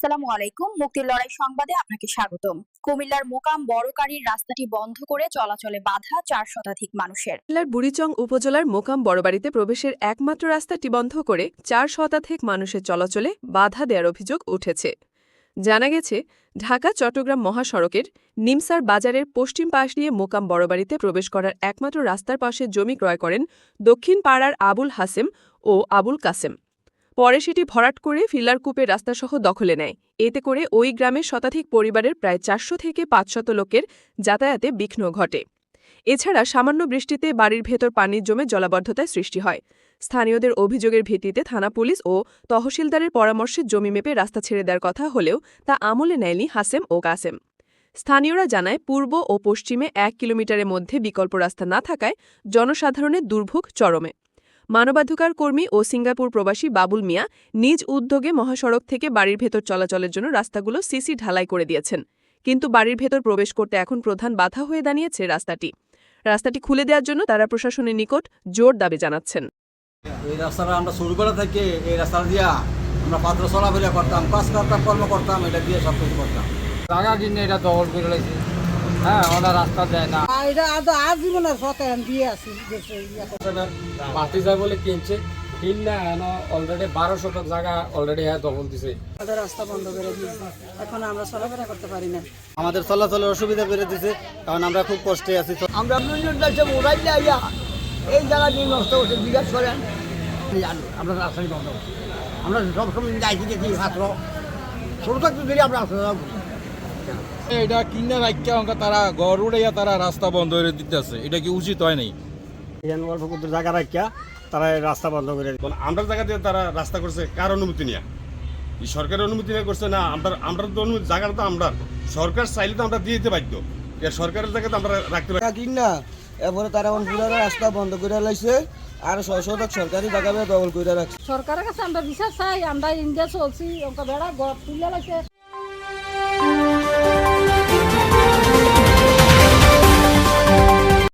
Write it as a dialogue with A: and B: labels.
A: আসসালামু আলাইকুম। মুক্তির লড়াই সংবাদে আপনাকে স্বাগতম। কুমিল্লার মোকাম বড়কারীর রাস্তাটি বন্ধ করে চলাচলে বাধা চার শতাধিক মানুষের।
B: জেলার বুড়িচং উপজেলার মোকাম বড়বাড়িতে প্রবেশের একমাত্র রাস্তাটি বন্ধ করে চার শতাধিক মানুষের চলাচলে বাধা দেওয়ার অভিযোগ উঠেছে। জানা গেছে, ঢাকা, চট্টগ্রাম মহাসড়কের নিমসার বাজারের পশ্চিম পাশ দিয়ে মোকাম বড়বাড়িতে প্রবেশ করার একমাত্র রাস্তার পাশে জমি ক্রয় করেন দক্ষিণ পাড়ার আবুল হাসেম ও আবুল কাসেম। পরে সেটি ভরাট করে ফিলারকূপের রাস্তাসহ দখলে নেয়। এতে করে ওই গ্রামের শতাধিক পরিবারের প্রায় চারশো থেকে পাঁচশত লোকের যাতায়াতে বিঘ্ন ঘটে। এছাড়া সামান্য বৃষ্টিতে বাড়ির ভেতর পানির জমে জলাবদ্ধতায় সৃষ্টি হয়। স্থানীয়দের অভিযোগের ভিত্তিতে থানা পুলিশ ও তহসিলদারের পরামর্শে জমি মেপে রাস্তা ছেড়ে দেওয়ার কথা হলেও তা আমলে নেয়নি হাসেম ও কাসেম। স্থানীয়রা জানায়, পূর্ব ও পশ্চিমে এক কিলোমিটারের মধ্যে বিকল্প রাস্তা না থাকায় জনসাধারণের দুর্ভোগ চরমে। মানবাধিকার কর্মী ও সিঙ্গাপুর প্রবাসী বাবুল মিয়া নিজ উদ্যোগে মহাসড়ক থেকে বাড়ির ভেতর চলাচলের জন্য রাস্তাগুলো সিসি ঢালাই করে দিয়েছেন। কিন্তু বাড়ির ভেতর প্রবেশ করতে এখন প্রধান বাধা হয়ে দাঁড়িয়েছে রাস্তাটি। রাস্তাটি খুলে দেওয়ার জন্য তারা প্রশাসনের নিকট জোর দাবি জানাচ্ছেন।
C: এই রাস্তাটা আমরা শুরু করা থেকে এই রাস্তা দিয়া আমরা পাত্র চলাফেরা করতাম কাজ করতাম কর্ম করতাম এটা দিয়ে সব কিছু করতাম।
D: জায়গা কিনে এটা দখল করে হ্যাঁ ওরা রাস্তা দেয় না।
E: আর এটা আজ দিয়ে আছি দেশে ইয়া।
D: মাটি যায় বলে কিনছে। কিন না অলরেডি বারো শতক জায়গা অলরেডি হ্যাঁ দখল দিছে।
E: আমাদের রাস্তা বন্ধ করে দিয়েছে। এখন আমরা চলাফেরা করতে পারি না।
C: আমাদের চলাচলের অসুবিধা করে দিছে কারণ আমরা খুব কষ্টে আছি।
F: আমরা মোবাইল আইয়া এই জায়গাটি নষ্ট করছে জিজ্ঞাস করেন। আমরা রাস্তাটি বন্ধ আমরা সবসময় যাইতে দেখি ছাত্র ছোট থাকতে ধরে আমরা করি।
G: এটা কিনা রাখিয়া অঙ্কা তারা গড় উড়াইয়া তারা রাস্তা বন্ধ করে দিতেছে। এটা কি উচিত হয় নাই?
C: এখানে অল্প ক্ষুদ্র জায়গা রাখিয়া তারা রাস্তা বন্ধ করে
H: বল আমরা জায়গা দিয়ে তারা রাস্তা করছে কার অনুমতি নিয়ে? এই সরকারের অনুমতি নিয়ে করছে না? আমরা আমরা তো অনুমতি জায়গাটা তো আমরা। সরকার চাইলে তো আমরা দিয়ে দিতে বাধ্য। এর সরকারের জায়গাতে আমরা রাখতে পারি।
F: কিন না এরপরে তারা এখন রাস্তা বন্ধ করে লাইছে আর ছয় সরকারি জায়গা দখল করে রাখছে।
E: সরকারের কাছে আমরা বিচার চাই আমরা ইন্ডিয়া চলছি ওকে বেড়া গড় তুলে লাগছে